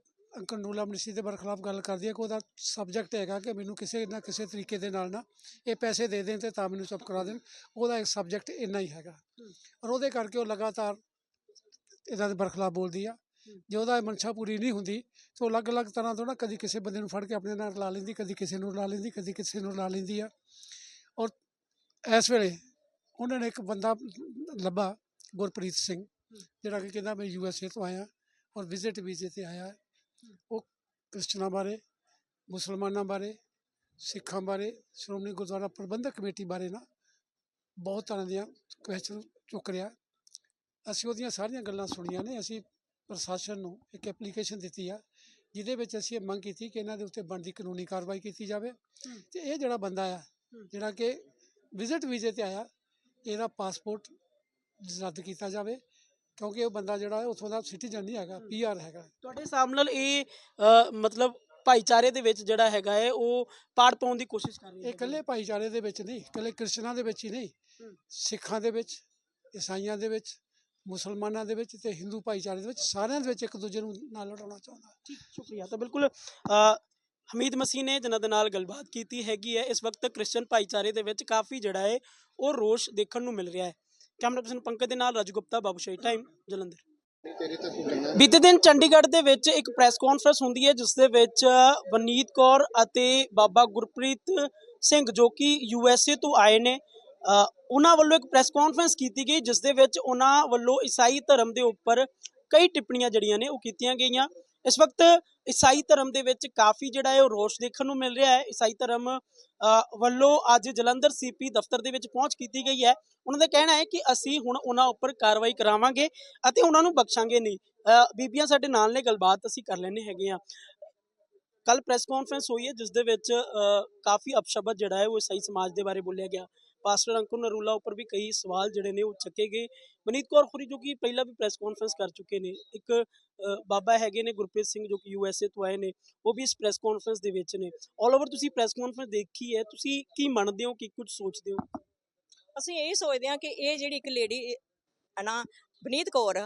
ਨੂਲਾ ਮਨੀਸ਼ੀ ਦੇ ਬਰਖਲਾਫ ਗੱਲ ਕਰਦੀ ਹੈ ਕਿ ਉਹਦਾ ਸਬਜੈਕਟ ਹੈਗਾ ਕਿ ਮੈਨੂੰ ਕਿਸੇ ਨਾ ਕਿਸੇ ਤਰੀਕੇ ਦੇ ਨਾਲ ਨਾ ਇਹ ਪੈਸੇ ਦੇ ਦੇਣ ਤੇ ਤਾਂ ਮੈਨੂੰ ਚੁੱਪ ਕਰਾ ਦੇਣ ਉਹਦਾ ਇੱਕ ਸਬਜੈਕਟ ਇੰਨਾ ਹੀ ਹੈਗਾ। ਔਰ ਉਹਦੇ ਕਰਕੇ ਉਹ ਲਗਾਤਾਰ ਇਹਨਾਂ ਦੇ ਬਰਖਲਾਫ ਬੋਲਦੀ ਆ। ਜੇ ਉਹਦਾ ਮਨਸ਼ਾ ਪੂਰੀ ਨਹੀਂ ਹੁੰਦੀ ਤਾਂ ਅਲੱਗ-ਅਲੱਗ ਤਰ੍ਹਾਂ ਤੋਂ ਨਾ ਕਦੀ ਕਿਸੇ ਬੰਦੇ ਨੂੰ ਫੜ ਕੇ ਆਪਣੇ ਨਾਲ ਲਾ ਲੈਂਦੀ ਕਦੀ ਕਿਸੇ ਨੂੰ ਲਾ ਲੈਂਦੀ ਕਦੀ ਕਿਸੇ ਨੂੰ ਲਾ ਲੈਂਦੀ ਆ। ਔਰ ਇਸ ਵੇਲੇ ਉਹਨਾਂ ਨੇ ਇੱਕ ਬੰਦਾ ਲੱਭਾ ਗੁਰਪ੍ਰੀਤ ਸਿੰਘ ਜਿਹੜਾ ਕਿ ਕਹਿੰਦਾ ਮੈਂ ਯੂ ਐਸ ਏ ਤੋਂ ਆਇਆ ਔਰ ਵਿਜ਼ਿਟ ਵੀਜ਼ੇ ਤੇ ਆਇਆ। ਉਹ ਕ੍ਰਿਸਚਨਾਂ ਬਾਰੇ ਮੁਸਲਮਾਨਾਂ ਬਾਰੇ ਸਿੱਖਾਂ ਬਾਰੇ ਸ਼੍ਰੋਮਣੀ ਗੁਰਦੁਆਰਾ ਪ੍ਰਬੰਧਕ ਕਮੇਟੀ ਬਾਰੇ ਨਾ ਬਹੁਤ ਤਰ੍ਹਾਂ ਦੀਆਂ ਕੁਐਸਚਨ ਚੁੱਕ ਰਿਹਾ। ਅਸੀਂ ਉਹਦੀਆਂ ਸਾਰੀਆਂ ਗੱਲਾਂ ਸੁਣੀਆਂ ਨੇ ਅਸੀਂ ਪ੍ਰਸ਼ਾਸਨ ਨੂੰ ਇੱਕ ਐਪਲੀਕੇਸ਼ਨ ਦਿੱਤੀ ਆ ਜਿਹਦੇ ਵਿੱਚ ਅਸੀਂ ਇਹ ਮੰਗ ਕੀਤੀ ਕਿ ਇਹਨਾਂ ਦੇ ਉੱਤੇ ਬਣਦੀ ਕਾਨੂੰਨੀ ਕਾਰਵਾਈ ਕੀਤੀ ਜਾਵੇ ਤੇ ਇਹ ਜਿਹੜਾ ਬੰਦਾ ਆ। ਜਿਹੜਾ ਕਿ ਵਿਜ਼ਿਟ ਵੀਜ਼ੇ ਤੇ ਆਇਆ ਇਹਦਾ ਪਾਸਪੋਰਟ ਰੱਦ ਕੀਤਾ ਜਾਵੇ ਕਿਉਂਕਿ ਉਹ ਬੰਦਾ ਜਿਹੜਾ ਉੱਥੋਂ ਦਾ ਸਿਟੀਜ਼ਨ ਨਹੀਂ ਹੈਗਾ। ਪੀਆਰ ਹੈਗਾ ਤੁਹਾਡੇ ਨਾਲ ਇਹ ਮਤਲਬ ਭਾਈਚਾਰੇ ਦੇ ਵਿੱਚ ਜਿਹੜਾ ਹੈਗਾ ਹੈ ਉਹ ਪਾੜ ਪਾਉਣ ਦੀ ਕੋਸ਼ਿਸ਼ ਕਰ ਰਹੀ ਹੈ ਇਹ ਇਕੱਲੇ ਭਾਈਚਾਰੇ ਦੇ ਵਿੱਚ ਨਹੀਂ ਇਕੱਲੇ ਕ੍ਰਿਸਚਨਾਂ ਦੇ ਵਿੱਚ ਹੀ ਨਹੀਂ। ਸਿੱਖਾਂ ਦੇ ਵਿੱਚ ਈਸਾਈਆਂ ਦੇ ਵਿੱਚ ਮੁਸਲਮਾਨਾਂ ਦੇ ਵਿੱਚ ਤੇ ਹਿੰਦੂ ਭਾਈਚਾਰੇ ਦੇ ਵਿੱਚ ਸਾਰਿਆਂ ਦੇ ਵਿੱਚ ਇੱਕ ਦੂਜੇ ਨੂੰ ਨਾਲ ਲੜਾਉਣਾ ਚਾਹੁੰਦਾ। ਠੀਕ, ਸ਼ੁਕਰੀਆ। ਤਾਂ ਬਿਲਕੁਲ ਹਮੀਦ ਮਸੀਹ ਨੇ ਜਿਨ੍ਹਾਂ ਦੇ ਨਾਲ ਗੱਲਬਾਤ ਕੀਤੀ ਹੈਗੀ ਹੈ, ਇਸ ਵਕਤ ਕ੍ਰਿਸਚੀਅਨ ਭਾਈਚਾਰੇ ਦੇ ਵਿੱਚ ਕਾਫੀ ਜਿਹੜਾ ਹੈ, ਉਹ ਰੋਸ਼ ਦੇਖਣ ਨੂੰ ਮਿਲ ਰਿਹਾ ਹੈ। ਕੈਮਰਾ ਪਰਸਨ ਪੰਕਜ ਦੇ ਨਾਲ ਰਾਜੂ ਗੁਪਤਾ ਬਾਬੂਸ਼ਾਹੀ ਟਾਈਮ, ਜਲੰਧਰ। ਬੀਤੇ ਦਿਨ ਚੰਡੀਗੜ੍ਹ ਦੇ ਵਿੱਚ ਇੱਕ ਪ੍ਰੈਸ ਕਾਨਫਰੰਸ ਹੁੰਦੀ ਹੈ, ਜਿਸ ਦੇ ਵਿੱਚ ਵਨੀਤ ਕੌਰ ਅਤੇ ਬਾਬਾ ਗੁਰਪ੍ਰੀਤ ਸਿੰਘ ਜੋ ਕਿ ਯੂ ਐਸ ਏ ਤੋਂ ਆਏ ਨੇ ਉਹਨਾਂ ਵੱਲੋਂ ਇੱਕ ਪ੍ਰੈਸ ਕਾਨਫਰੰਸ ਕੀਤੀ ਗਈ ਜਿਸ ਦੇ ਵਿੱਚ ਉਹਨਾਂ ਵੱਲੋਂ ਈਸਾਈ ਧਰਮ ਦੇ ਉੱਪਰ ਕਈ ਟਿੱਪਣੀਆਂ ਜਿਹੜੀਆਂ ਨੇ ਉਹ ਕੀਤੀਆਂ ਗਈਆਂ। ਇਸ ਵਕਤ ਈਸਾਈ ਧਰਮ ਦੇ ਵਿੱਚ ਕਾਫੀ ਜਿਹੜਾ ਹੈ ਉਹ ਰੋਸ਼ ਦੇਖਣ ਨੂੰ ਮਿਲ ਰਿਹਾ ਹੈ। ਈਸਾਈ ਧਰਮ ਵੱਲੋਂ ਅੱਜ ਜਲੰਧਰ ਸੀਪੀ ਦਫ਼ਤਰ ਦੇ ਵਿੱਚ ਪਹੁੰਚ ਕੀਤੀ ਗਈ ਹੈ। ਉਹਨਾਂ ਦਾ ਕਹਿਣਾ ਹੈ ਕਿ ਅਸੀਂ ਹੁਣ ਉਹਨਾਂ ਉੱਪਰ ਕਾਰਵਾਈ ਕਰਾਵਾਂਗੇ ਅਤੇ ਉਹਨਾਂ ਨੂੰ ਬਖਸ਼ਾਂਗੇ ਨਹੀਂ। ਬੀਬੀਆਂ ਸਾਡੇ ਨਾਲ ਨੇ, ਗੱਲਬਾਤ ਅਸੀਂ ਕਰ ਲੈਣੇ ਹੈਗੇ ਆ ਕੱਲ ਪ੍ਰੈਸ ਕਾਨਫਰੰਸ ਹੋਈ ਹੈ ਜਿਸ ਦੇ ਵਿੱਚ ਕਾਫੀ ਅਪਸ਼ਬਦ ਜਿਹੜਾ ਹੈ ਉਹ ਈਸਾਈ ਸਮਾਜ ਦੇ ਬਾਰੇ ਬੋਲਿਆ ਗਿਆ। ਪਾਸਟਰ ਅੰਕੁਰ ਨਰੂਲਾ ਉੱਪਰ ਵੀ ਕਈ ਸਵਾਲ ਜਿਹੜੇ ਨੇ ਉਹ ਚੱਕੇ ਗਏ। ਮਨੀਤ ਕੌਰ ਖੁਰੀ ਜੋ ਕਿ ਪਹਿਲਾਂ ਵੀ ਪ੍ਰੈਸ ਕਾਨਫਰੰਸ ਕਰ ਚੁੱਕੇ ਨੇ, ਇੱਕ ਬਾਬਾ ਹੈਗੇ ਨੇ ਗੁਰਪ੍ਰੀਤ ਸਿੰਘ ਜੋ ਕਿ ਯੂਐਸਏ ਤੋਂ ਆਏ ਨੇ, ਉਹ ਵੀ ਇਸ ਪ੍ਰੈਸ ਕਾਨਫਰੰਸ ਦੇ ਵਿੱਚ ਨੇ। ਆਲ ਓਵਰ ਤੁਸੀਂ ਪ੍ਰੈਸ ਕਾਨਫਰੰਸ ਦੇਖੀ ਹੈ, ਤੁਸੀਂ ਕੀ ਮੰਨਦੇ ਹੋ, ਕੀ ਕੁਝ ਸੋਚਦੇ ਹੋ? ਅਸੀਂ ਇਹ ਸੋਚਦੇ ਹਾਂ ਕਿ ਇਹ ਜਿਹੜੀ ਇੱਕ ਲੇਡੀ ਹੈ ਨਾ ਬਨੀਤ ਕੌਰ,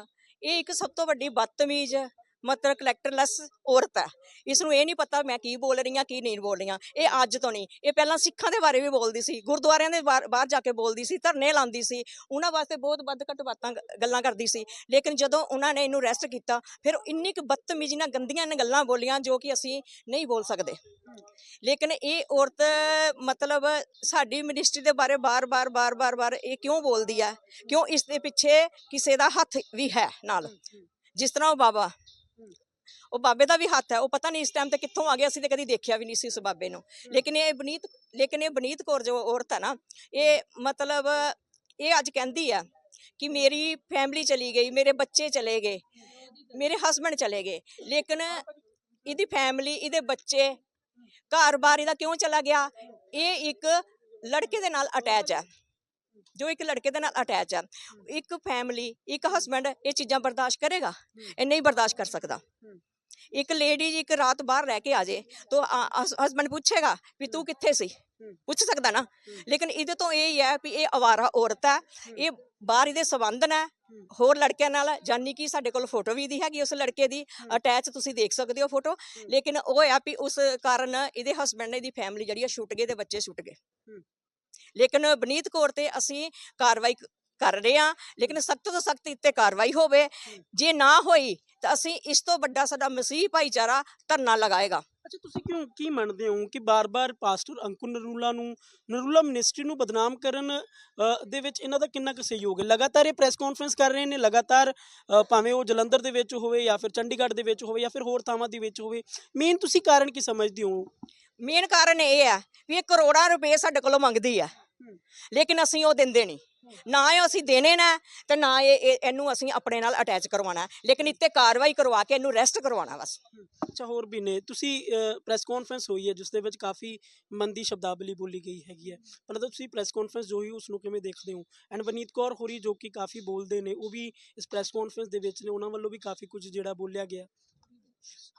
ਇਹ ਇੱਕ ਸਭ ਤੋਂ ਵੱਡੀ ਬਦਤਮੀਜ਼ ਮਤਲਬ ਕਲੈਕਟਰਲੈਸ ਔਰਤ ਹੈ। ਇਸ ਨੂੰ ਇਹ ਨਹੀਂ ਪਤਾ ਮੈਂ ਕੀ ਬੋਲ ਰਹੀ ਹਾਂ, ਕੀ ਨਹੀਂ ਬੋਲ ਰਹੀ ਹਾਂ। ਇਹ ਅੱਜ ਤੋਂ ਨਹੀਂ। ਇਹ ਪਹਿਲਾਂ ਸਿੱਖਾਂ ਦੇ ਬਾਰੇ ਵੀ ਬੋਲਦੀ ਸੀ, ਗੁਰਦੁਆਰਿਆਂ ਦੇ ਬਾਹਰ ਬਾਹਰ ਜਾ ਕੇ ਬੋਲਦੀ ਸੀ, ਧਰਨੇ ਲਾਉਂਦੀ ਸੀ। ਉਹਨਾਂ ਵਾਸਤੇ ਬਹੁਤ ਵੱਧ ਘੱਟ ਬਾਤਾਂ ਗੱਲਾਂ ਕਰਦੀ ਸੀ। ਲੇਕਿਨ ਜਦੋਂ ਉਹਨਾਂ ਨੇ ਇਹਨੂੰ ਰੈਸਟ ਕੀਤਾ, ਫਿਰ ਇੰਨੀ ਕੁ ਬਦਤਮੀਜ਼ੀ ਨਾਲ ਗੰਦੀਆਂ ਨੇ ਗੱਲਾਂ ਬੋਲੀਆਂ ਜੋ ਕਿ ਅਸੀਂ ਨਹੀਂ ਬੋਲ ਸਕਦੇ। ਲੇਕਿਨ ਇਹ ਔਰਤ ਮਤਲਬ ਸਾਡੀ ਮਿਨਿਸਟਰੀ ਦੇ ਬਾਰੇ ਬਾਰ-ਬਾਰ ਬਾਰ-ਬਾਰ ਬਾਰ ਇਹ ਕਿਉਂ ਬੋਲਦੀ ਹੈ? ਕਿਉਂ ਇਸ ਦੇ ਪਿੱਛੇ ਕਿਸੇ ਦਾ ਹੱਥ ਵੀ ਹੈ ਨਾਲ? ਜਿਸ ਤਰ੍ਹਾਂ ਉਹ ਬਾਬਾ ਉਹ ਬਾਬੇ ਦਾ ਵੀ ਹੱਥ ਹੈ ਉਹ ਪਤਾ ਨਹੀਂ ਇਸ ਟਾਈਮ ਤੇ ਕਿੱਥੋਂ ਆ ਗਿਆ ਅਸੀਂ ਤੇ ਕਦੀ ਦੇਖਿਆ ਵੀ ਨਹੀਂ ਸੀ ਉਸ ਬਾਬੇ ਨੂੰ। ਲੇਕਿਨ ਇਹ ਬਨੀਤ ਲੇਕਿਨ ਇਹ ਬਨੀਤ ਕੌਰ ਜੋ ਔਰਤ ਹੈ ਨਾ ਇਹ ਮਤਲਬ ਇਹ ਅੱਜ ਕਹਿੰਦੀ ਆ ਕਿ ਮੇਰੀ ਫੈਮਿਲੀ ਚਲੀ ਗਈ ਮੇਰੇ ਬੱਚੇ ਚਲੇ ਗਏ ਮੇਰੇ ਹਸਬੰਡ ਚਲੇ ਗਏ। ਲੇਕਿਨ ਇਹਦੀ ਫੈਮਿਲੀ ਇਹਦੇ ਬੱਚੇ ਘਰ-ਬਾਰ ਇਹਦਾ ਕਿਉਂ ਚਲਾ ਗਿਆ? ਇਹ ਇੱਕ ਲੜਕੇ ਦੇ ਨਾਲ ਅਟੈਚ ਹੈ। ਜੋ ਇੱਕ ਲੜਕੇ ਦੇ ਨਾਲ ਅਟੈਚ ਹੈ। ਇੱਕ ਫੈਮਿਲੀ ਇੱਕ ਹਸਬੰਡ ਇਹ ਚੀਜ਼ਾਂ ਬਰਦਾਸ਼ਤ ਕਰੇਗਾ ਇਹ ਨਹੀਂ ਬਰਦਾਸ਼ਤ ਕਰ ਸਕਦਾ। ਇੱਕ ਲੇਡੀ ਜੀ ਇੱਕ ਰਾਤ ਬਾਹਰ ਰਹਿ ਕੇ ਆ ਜੇ ਤਾਂ ਹਸਬੰਡ ਪੁੱਛੇਗਾ ਵੀ ਤੂੰ ਕਿੱਥੇ ਸੀ? ਪੁੱਛ ਸਕਦਾ ਨਾ। ਲੇਕਿਨ ਇਹਦੇ ਤੋਂ ਇਹ ਹੀ ਹੈ ਵੀ ਇਹ ਅਵਾਰਾ ਔਰਤ ਹੈ ਇਹ ਬਾਹਰ ਇਹਦੇ ਸੰਬੰਧ ਨੇ ਹੋਰ ਲੜਕਿਆਂ ਨਾਲ ਜਾਨੀ ਕਿ ਸਾਡੇ ਕੋਲ ਫੋਟੋ ਵੀ ਦੀ ਹੈਗੀ ਉਸ ਲੜਕੇ ਦੀ ਅਟੈਚ ਤੁਸੀਂ ਦੇਖ ਸਕਦੇ ਹੋ ਫੋਟੋ। ਲੇਕਿਨ ਉਹ ਆ ਵੀ ਉਸ ਕਾਰਨ ਇਹਦੇ ਹਸਬੰਡ ਨੇ ਇਹਦੀ ਫੈਮਿਲੀ ਜਿਹੜੀ ਆ ਛੁੱਟ ਗਏ ਤੇ ਬੱਚੇ ਛੁੱਟ ਗਏ। ਲੇਕਿਨ ਬਨੀਤ ਕੌਰ ਤੇ ਅਸੀਂ ਕਾਰਵਾਈ ਕਰ ਰਹੇ ਹਾਂ ਲੇਕਿਨ ਸਖਤ ਤੋਂ ਸਖਤ ਇੱਤੇ ਕਾਰਵਾਈ ਹੋਵੇ। ਜੇ ਨਾ ਹੋਈ ਤਾਂ ਅਸੀਂ ਇਸ ਤੋਂ ਵੱਡਾ ਸਾਡਾ ਮਸੀਹ ਭਾਈਚਾਰਾ ਧਰਨਾ ਲਗਾਏਗਾ। ਅੱਛਾ ਤੁਸੀਂ ਕਿਉਂ ਕੀ ਮੰਨਦੇ ਹੋ ਕਿ ਬਾਰ-ਬਾਰ ਪਾਸਟਰ ਅੰਕੁਰ ਨਰੂਲਾ ਨੂੰ ਨਰੂਲਾ ਮਿਨਿਸਟਰੀ ਨੂੰ ਬਦਨਾਮ ਕਰਨ ਦੇ ਵਿੱਚ ਇਹਨਾਂ ਦਾ ਕਿੰਨਾ ਕੁ ਸਹਿਯੋਗ ਹੈ? ਲਗਾਤਾਰ ਇਹ ਪ੍ਰੈਸ ਕਾਨਫਰੰਸ ਕਰ ਰਹੇ ਨੇ ਲਗਾਤਾਰ ਭਾਵੇਂ ਉਹ ਜਲੰਧਰ ਦੇ ਵਿੱਚ ਹੋਵੇ ਜਾਂ ਫਿਰ ਚੰਡੀਗੜ੍ਹ ਦੇ ਵਿੱਚ ਹੋਵੇ ਜਾਂ ਫਿਰ ਹੋਰ ਥਾਵਾਂ ਦੇ ਵਿੱਚ ਹੋਵੇ। ਮੇਨ ਤੁਸੀਂ ਕਾਰਨ ਕੀ ਸਮਝਦੇ ਹੋ? ਮੇਨ ਕਾਰਨ ਇਹ ਹੈ ਵੀ ਇਹ ਕਰੋੜਾਂ ਰੁਪਏ ਸਾਡੇ ਕੋਲੋਂ ਮੰਗਦੀ ਆ। ਲੇਕਿਨ ਅਸੀਂ ਉਹ ਦਿੰਦੇ ਨਹੀਂ। ਨਾ ਇਹ ਅਸੀਂ ਦੇਣੇ ਨਾ ਤੇ ਨਾ ਇਹ ਇਹ- ਇਹਨੂੰ ਅਸੀਂ ਆਪਣੇ ਨਾਲ ਅਟੈਚ ਕਰਵਾਉਣਾ। ਲੇਕਿਨ ਇੱਥੇ ਕਾਰਵਾਈ ਕਰਵਾ ਕੇ ਇਹਨੂੰ ਅਰੈਸਟ ਕਰਵਾਉਣਾ ਬਸ। ਅੱਛਾ ਹੋਰ ਵੀ ਨੇ। ਤੁਸੀਂ ਪ੍ਰੈਸ ਕਾਨਫਰੰਸ ਹੋਈ ਹੈ ਜਿਸ ਦੇ ਵਿੱਚ ਕਾਫੀ ਮੰਦੀ ਸ਼ਬਦਾਵਲੀ ਬੋਲੀ ਗਈ ਹੈਗੀ ਹੈ। ਮਤਲਬ ਤੁਸੀਂ ਪ੍ਰੈਸ ਕਾਨਫਰੰਸ ਜੋ ਹੋਈ ਉਸ ਨੂੰ ਕਿਵੇਂ ਦੇਖਦੇ ਹੋ? ਐਂਡ ਵਨੀਤ ਕੌਰ ਹੋਰੀ ਜੋ ਕਿ ਕਾਫੀ ਬੋਲਦੇ ਨੇ ਉਹ ਵੀ ਇਸ ਪ੍ਰੈਸ ਕਾਨਫਰੰਸ ਦੇ ਵਿੱਚ ਨੇ ਉਹਨਾਂ ਵੱਲੋਂ ਵੀ ਕਾਫੀ ਕੁਝ ਜਿਹੜਾ ਬੋਲਿਆ ਗਿਆ।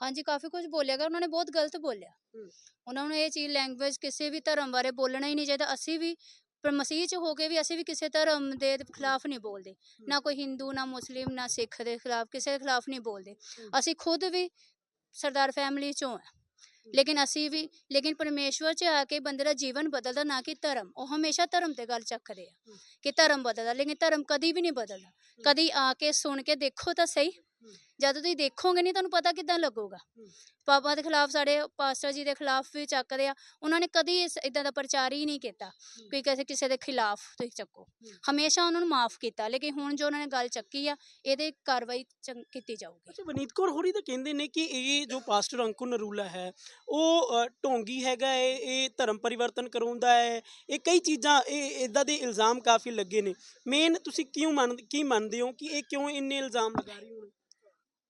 ਹਾਂਜੀ ਕਾਫੀ ਕੁਝ ਬੋਲਿਆ ਗਿਆ ਉਹਨਾਂ ਨੇ ਬਹੁਤ ਗਲਤ ਬੋਲਿਆ। ਹੂੰ। ਉਹਨਾਂ ਨੂੰ ਇਹ ਚੀਜ਼ ਲੈਂਗੁਏਜ ਕਿਸੇ ਵੀ ਧਰਮ ਬਾਰੇ ਬੋਲਣਾ ਹੀ ਨਹੀਂ ਚਾਹੀਦਾ। ਅਸੀਂ ਵੀ ਪਰ ਮਸੀਹ ਚ ਹੋ ਕੇ ਵੀ ਅਸੀਂ ਵੀ ਕਿਸੇ ਧਰਮ ਦੇ ਖਿਲਾਫ ਨਹੀਂ ਬੋਲਦੇ। ਨਾ ਕੋਈ ਹਿੰਦੂ ਨਾ ਮੁਸਲਿਮ ਨਾ ਸਿੱਖ ਦੇ ਖਿਲਾਫ ਕਿਸੇ ਦੇ ਖਿਲਾਫ ਨਹੀਂ ਬੋਲਦੇ। ਅਸੀਂ ਖੁਦ ਵੀ ਸਰਦਾਰ ਫੈਮਿਲੀ ਚੋਂ ਆ। ਲੇਕਿਨ ਅਸੀਂ ਵੀ ਲੇਕਿਨ ਪਰਮੇਸ਼ਵਰ ਚ ਆ ਕੇ ਬੰਦੇ ਦਾ ਜੀਵਨ ਬਦਲਦਾ ਨਾ ਕਿ ਧਰਮ। ਉਹ ਹਮੇਸ਼ਾ ਧਰਮ ਤੇ ਗੱਲ ਚੱਕਦੇ ਆ ਕਿ ਧਰਮ ਬਦਲਦਾ ਲੇਕਿਨ ਧਰਮ ਕਦੀ ਵੀ ਨਹੀਂ ਬਦਲਦਾ। ਕਦੀ ਆ ਕੇ ਸੁਣ ਕੇ ਦੇਖੋ ਤਾਂ ਸਹੀ। ਜਦ ਤੁਸੀਂ ਦੇਖੋਗੇ ਨਹੀਂ ਤੁਹਾਨੂੰ ਪਤਾ ਕਿਦਾਂ ਲੱਗੂਗਾ। ਪਾਪਾ ਦੇ ਖਿਲਾਫ ਸਾਡੇ ਪਾਸਟਰ ਜੀ ਦੇ ਖਿਲਾਫ ਵੀ ਚੱਕਦੇ ਆ ਉਹਨਾਂ ਨੇ ਕਦੀ ਇਸ ਇਦਾਂ ਦਾ ਪ੍ਰਚਾਰ ਹੀ ਨਹੀਂ ਕੀਤਾ ਕਿ ਕਿਸੇ ਕਿਸੇ ਦੇ ਖਿਲਾਫ ਤੁਸੀਂ ਚੱਕੋ। ਹਮੇਸ਼ਾ ਉਹਨਾਂ ਨੂੰ ਮਾਫ ਕੀਤਾ ਲੇਕਿਨ ਹੁਣ ਜੋ ਉਹਨਾਂ ਨੇ ਗੱਲ ਚੱਕੀ ਆ ਇਹਦੇ ਕਾਰਵਾਈ ਕੀਤੀ ਜਾਊਗੀ। ਅੱਛਾ ਵਨੀਤ ਕੌਰ ਹੋਰੀ ਤਾਂ ਕਹਿੰਦੇ ਨੇ ਕਿ ਇਹ ਜੋ ਪਾਸਟਰ ਅੰਕੁਰ ਨਰੂਲਾ ਹੈ ਉਹ ਢੋਂਗੀ ਹੈਗਾ ਹੈ ਇਹ ਧਰਮ ਪਰਿਵਰਤਨ ਕਰਾਉਂਦਾ ਹੈ ਇਹ ਕਈ ਚੀਜ਼ਾਂ ਇਹ ਇਦਾਂ ਦੇ ਇਲਜ਼ਾਮ ਕਾਫੀ ਲੱਗੇ ਨੇ। ਮੇਨ ਤੁਸੀਂ ਕਿਉਂ ਮੰਨ ਕੀ ਮੰਨਦੇ ਹੋ ਕਿ ਇਹ ਕਿਉਂ ਇੰਨੇ ਇਲਜ਼ਾਮ ਲਗਾ ਰਹੀ ਹੋ?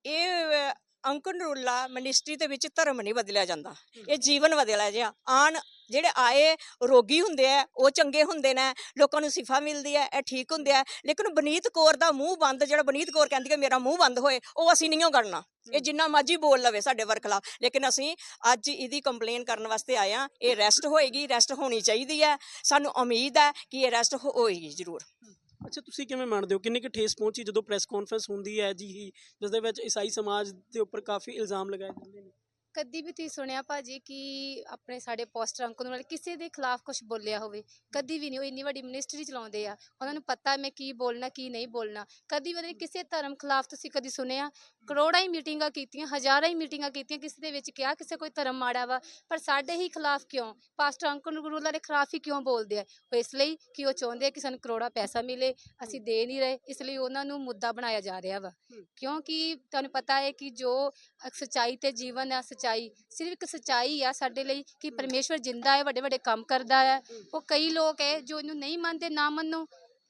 ਇਹ ਅੰਕੁਰ ਨਰੂਲਾ ਮਿਨਿਸਟਰੀ ਦੇ ਵਿੱਚ ਧਰਮ ਨਹੀਂ ਬਦਲਿਆ ਜਾਂਦਾ। ਇਹ ਜੀਵਨ ਬਦਲਿਆ ਜਿਆ ਆਣ ਜਿਹੜੇ ਆਏ ਰੋਗੀ ਹੁੰਦੇ ਆ ਉਹ ਚੰਗੇ ਹੁੰਦੇ ਨੇ ਲੋਕਾਂ ਨੂੰ ਸਿਫਾ ਮਿਲਦੀ ਹੈ ਇਹ ਠੀਕ ਹੁੰਦੇ ਆ। ਲੇਕਿਨ ਬਨੀਤ ਕੌਰ ਦਾ ਮੂੰਹ ਬੰਦ ਜਿਹੜਾ ਬਨੀਤ ਕੌਰ ਕਹਿੰਦੀ ਹੈ ਮੇਰਾ ਮੂੰਹ ਬੰਦ ਹੋਏ ਉਹ ਅਸੀਂ ਨਹੀਂ ਕਰਨਾ। ਇਹ ਜਿੰਨਾ ਮਰਜ਼ੀ ਬੋਲ ਲਵੇ ਸਾਡੇ ਵਰ ਖਿਲਾਫ। ਲੇਕਿਨ ਅਸੀਂ ਅੱਜ ਇਹਦੀ ਕੰਪਲੇਨ ਕਰਨ ਵਾਸਤੇ ਆਏ ਆ। ਇਹ ਰੈਸਟ ਹੋਏਗੀ ਰੈਸਟ ਹੋਣੀ ਚਾਹੀਦੀ ਹੈ ਸਾਨੂੰ ਉਮੀਦ ਹੈ ਕਿ ਇਹ ਰੈਸਟ ਹੋਏਗੀ ਜ਼ਰੂਰ। ਅੱਛਾ, ਤੁਸੀਂ ਕਿਵੇਂ ਮੰਨਦੇ ਹੋ? ਕਿੰਨੀ ਕੁ ਠੇਸ ਪਹੁੰਚੀ ਜਦੋਂ ਪ੍ਰੈਸ ਕਾਨਫਰੰਸ ਹੁੰਦੀ ਹੈ ਜੀ? ਹੀ ਜਿਸ ਦੇ ਵਿੱਚ ਈਸਾਈ ਸਮਾਜ ਦੇ ਉੱਪਰ ਕਾਫੀ ਇਲਜ਼ਾਮ ਲਗਾਏ ਜਾਂਦੇ ਨੇ। ਕਦੀ ਵੀ ਤੁਸੀਂ ਸੁਣਿਆ ਭਾਜੀ ਕਿ ਆਪਣੇ ਸਾਡੇ ਪੋਸਟਰ ਅੰਕਲ ਨਾਲ ਕਿਸੇ ਦੇ ਖਿਲਾਫ ਕੁਝ ਬੋਲਿਆ ਹੋਵੇ? ਕਦੀ ਵੀ ਨਹੀਂ ਉਹ ਇੰਨੀ ਵੱਡੀ ਮਿਨਿਸਟਰੀ ਚਲਾਉਂਦੇ ਆ। ਉਹਨਾਂ ਨੂੰ ਪਤਾ ਮੈਂ ਕੀ ਬੋਲਣਾ ਕੀ ਨਹੀਂ ਬੋਲਣਾ। ਕਦੀ ਵੀ ਉਹਨਾਂ ਨੇ ਕਿਸੇ ਧਰਮ ਖਿਲਾਫ ਤੁਸੀਂ ਕਦੀ ਸੁਣਿਆ? ਕਰੋੜਾਂ ਹੀ ਮੀਟਿੰਗਾਂ ਕੀਤੀਆਂ ਹਜ਼ਾਰਾਂ ਹੀ ਮੀਟਿੰਗਾਂ ਕੀਤੀਆਂ ਕਿਸੇ ਦੇ ਵਿੱਚ ਕਿਹਾ ਕਿਸੇ ਕੋਈ ਧਰਮ ਮਾੜਾ ਵਾ ਪਰ ਸਾਡੇ ਹੀ ਖਿਲਾਫ ਕਿਉਂ? ਪਾਸਟਰ ਅੰਕਲ ਗੁਰੂਲਾ ਦੇ ਖਿਲਾਫ ਹੀ ਕਿਉਂ ਬੋਲਦੇ ਆ? ਉਹ ਇਸ ਲਈ ਕਿ ਉਹ ਚਾਹੁੰਦੇ ਆ ਕਿ ਸਾਨੂੰ ਕਰੋੜਾ ਪੈਸਾ ਮਿਲੇ ਅਸੀਂ ਦੇ ਨਹੀਂ ਰਹੇ ਇਸ ਲਈ ਉਹਨਾਂ ਨੂੰ ਮੁੱਦਾ ਬਣਾਇਆ ਜਾ ਰਿਹਾ ਵਾ। ਕਿਉਂਕਿ ਤੁਹਾਨੂੰ ਪਤਾ ਹੈ ਕਿ ਜੋ ਸਚਾਈ ਤੇ ਜੀਵਨ ਆ ਸਚਾਈ ਸਿਰਫ ਇੱਕ ਸਚਾਈ ਆ ਸਾਡੇ ਲਈ ਕਿ ਪਰਮੇਸ਼ਵਰ ਜਿੰਦਾ ਹੈ ਵੱਡੇ ਵੱਡੇ ਕੰਮ ਕਰਦਾ ਹੈ। ਉਹ ਕਈ ਲੋਕ ਹੈ ਜੋ ਇਹਨੂੰ ਨਹੀਂ ਮੰਨਦੇ ਨਾ ਮੰਨੋ।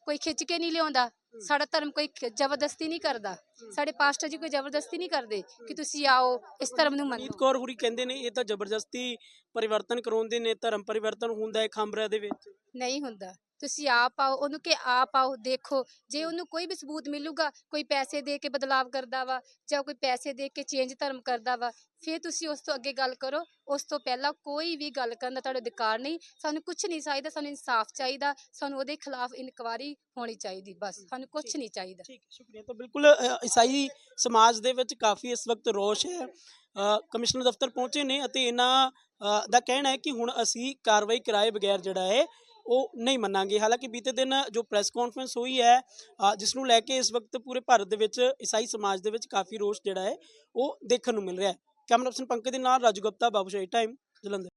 ਕੋਈ ਖਿੱਚ ਕੇ ਨਹੀਂ ਲਿਆਉਂਦਾ। ਸਾਡਾ ਧਰਮ ਕੋਈ ਜ਼ਬਰਦਸਤੀ ਨਹੀਂ ਕਰਦਾ। ਸਾਡੇ ਪਾਸਟਰ ਜੀ ਕੋਈ ਜ਼ਬਰਦਸਤੀ ਨਹੀਂ ਕਰਦੇ ਕਿ ਤੁਸੀਂ ਆਓ ਇਸ ਧਰਮ ਨੂੰ ਮੰਨੋ। ਕੌਰ ਹੋਰੀ ਕਹਿੰਦੇ ਨੇ ਇਹ ਤਾਂ ਜ਼ਬਰਦਸਤੀ ਪਰਿਵਰਤਨ ਕਰਾਉਂਦੇ ਨੇ ਧਰਮ ਪਰਿਵਰਤਨ ਹੁੰਦਾ ਹੈ ਖਾਂਬਰਿਆਂ ਦੇ ਵਿੱਚ। ਨਹੀਂ ਹੁੰਦਾ। ਤੁਸੀਂ ਆਪ ਆਓ ਉਹਨੂੰ ਕਿ ਆਪ ਆਓ ਦੇਖੋ ਜੇ ਉਹਨੂੰ ਕੋਈ ਵੀ ਸਬੂਤ ਮਿਲੂਗਾ ਕੋਈ ਪੈਸੇ ਦੇ ਕੇ ਬਦਲਾਵ ਕਰਦਾ ਵਾ ਜਾਂ ਕੋਈ ਪੈਸੇ ਦੇ ਕੇ ਚੇਂਜ ਧਰਮ ਕਰਦਾ ਵਾ ਫਿਰ ਤੁਸੀਂ ਉਸ ਤੋਂ ਅੱਗੇ ਗੱਲ ਕਰੋ ਉਸ ਤੋਂ ਪਹਿਲਾਂ ਕੋਈ ਵੀ ਗੱਲ ਕਰਨ ਦਾ ਤੁਹਾਡਾ ਅਧਿਕਾਰ ਨਹੀਂ ਸਾਨੂੰ ਕੁਝ ਨਹੀਂ ਚਾਹੀਦਾ ਸਾਨੂੰ ਇਨਸਾਫ ਚਾਹੀਦਾ ਸਾਨੂੰ ਉਹਦੇ ਖਿਲਾਫ ਇਨਕੁਆਰੀ ਹੋਣੀ ਚਾਹੀਦੀ ਬਸ ਸਾਨੂੰ ਕੁਝ। ਨਹੀਂ ਚਾਹੀਦਾ ਠੀਕ ਸ਼ੁਕਰੀਆ ਤਾਂ ਬਿਲਕੁਲ ਈਸਾਈ ਸਮਾਜ ਦੇ ਵਿੱਚ ਕਾਫੀ ਇਸ ਵਕਤ ਰੋਸ਼ ਹੈ ਕਮਿਸ਼ਨਰ ਦਫ਼ਤਰ ਪਹੁੰਚੇ ਨੇ ਅਤੇ ਇਹਨਾਂ ਦਾ ਕਹਿਣਾ ਹੈ ਕਿ ਹੁਣ ਅਸੀਂ ਕਾਰਵਾਈ ਕਰਾਏ ਬਗੈਰ ਜਿਹੜਾ ਹੈ ਉਹ ਨਹੀਂ ਮੰਨਾਂਗੇ। ਹਾਲਾਂਕਿ ਬੀਤੇ ਦਿਨ ਜੋ ਪ੍ਰੈਸ ਕਾਨਫਰੰਸ ਹੋਈ ਹੈ ਜਿਸ ਨੂੰ ਲੈ ਕੇ ਇਸ ਵਕਤ ਪੂਰੇ ਭਾਰਤ ਦੇ ਵਿੱਚ ਈਸਾਈ ਸਮਾਜ ਦੇ ਵਿੱਚ ਕਾਫੀ ਰੋਸ਼ ਜਿਹੜਾ ਹੈ, ਉਹ ਦੇਖਣ ਨੂੰ ਮਿਲ ਰਿਹਾ ਹੈ। ਕੈਮਰਾ ਪਰਸਨ ਪੰਕਜ ਦੇ ਨਾਲ ਰਾਜੂ ਗੁਪਤਾ, ਬਾਬੂ ਸ਼ਾਹੀ ਟਾਈਮ, ਜਲੰਧਰ।